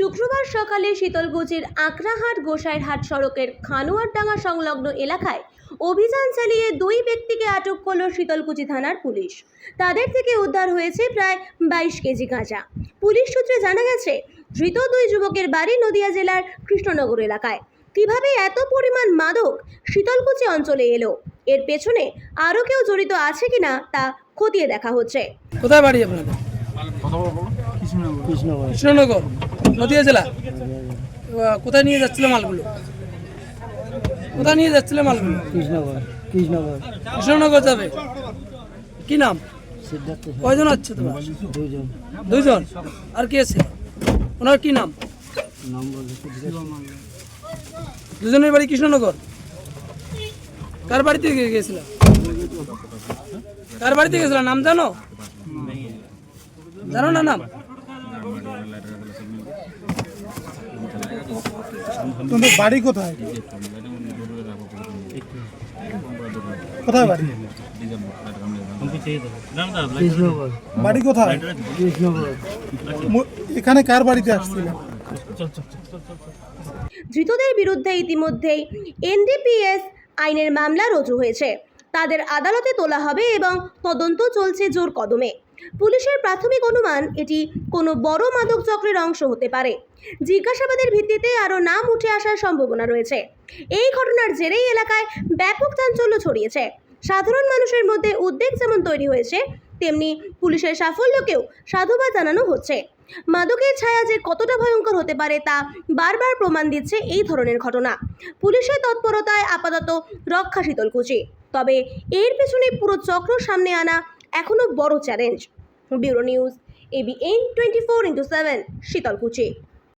শুক্রবার সকালে শীতলকুচির আকরাহাট গোসাইরহাট সড়কের খানোয়ারডাঙ্গা সংলগ্ন এলাকায় অভিযান চালিয়ে দুই ব্যক্তিকে আটক করল শীতলকুচি থানার পুলিশ। তাদের থেকে উদ্ধার হয়েছে প্রায় বাইশ কেজি গাঁজা। পুলিশ সূত্রে জানা গেছে, ধৃত দুই যুবকের বাড়ি নদিয়া জেলার কৃষ্ণনগর এলাকায়। কীভাবে এত পরিমাণ মাদক শীতলকুচি অঞ্চলে এলো? এর পেছনে আরও কেউ জড়িত আছে কিনা তা খতিয়ে দেখা হচ্ছে। কোথায় বাড়ি আপনাদের? কৃষ্ণনগর? কৃষ্ণনগর। নদিয়া জেলা। কোথায় নিয়ে যাচ্ছিল মালগুলো? কোথায় নিয়ে যাচ্ছিল মালগুলো? কৃষ্ণনগর কৃষ্ণনগর। কৃষ্ণনগর যাবে। কি নাম? কয়জন আছে তোমার? দুজন দুইজন? আর কে আছে? ওনার কি নাম? নাম দুজনের বাড়ি কৃষ্ণনগর? কার বাড়িতে গে- গেছিলাম কার বাড়িতে গেছিলাম নাম জানো? জানো না নাম তোমাদের বাড়ি কোথায়? কোথায় বাড়ি? বাড়ি কোথায়? এখানে কার বাড়িতে ধৃতদের বিরুদ্ধে ইতিমধ্যেই এনডিপিএস আইনের মামলা রুজু হয়েছে। তাদের আদালতে তোলা হবে এবং তদন্ত চলছে জোর কদমে। পুলিশের প্রাথমিক অনুমান, এটি কোনো বড় মাদক চক্রের অংশ হতে পারে। জিজ্ঞাসাবাদের ভিত্তিতে আরও নাম উঠে আসার সম্ভাবনা রয়েছে। এই ঘটনার জেরেই এলাকায় ব্যাপক চাঞ্চল্য ছড়িয়েছে। সাধারণ মানুষের মধ্যে উদ্বেগ যেমন তৈরি হয়েছে, তেমনি পুলিশের সাফল্যকেও সাধুবাদ জানানো হচ্ছে। মাদকের ছায়া যে কতটা ভয়ঙ্কর হতে পারে তা বারবার প্রমাণ দিচ্ছে এই ধরনের ঘটনা। পুলিশের তৎপরতায় আপাতত রক্ষা শীতলকুচি তবে এর পেছনে পুরো চক্র সামনে আনা এখনও বড় challenge. Bureau news ABN twenty four into seven Sitalkuchi.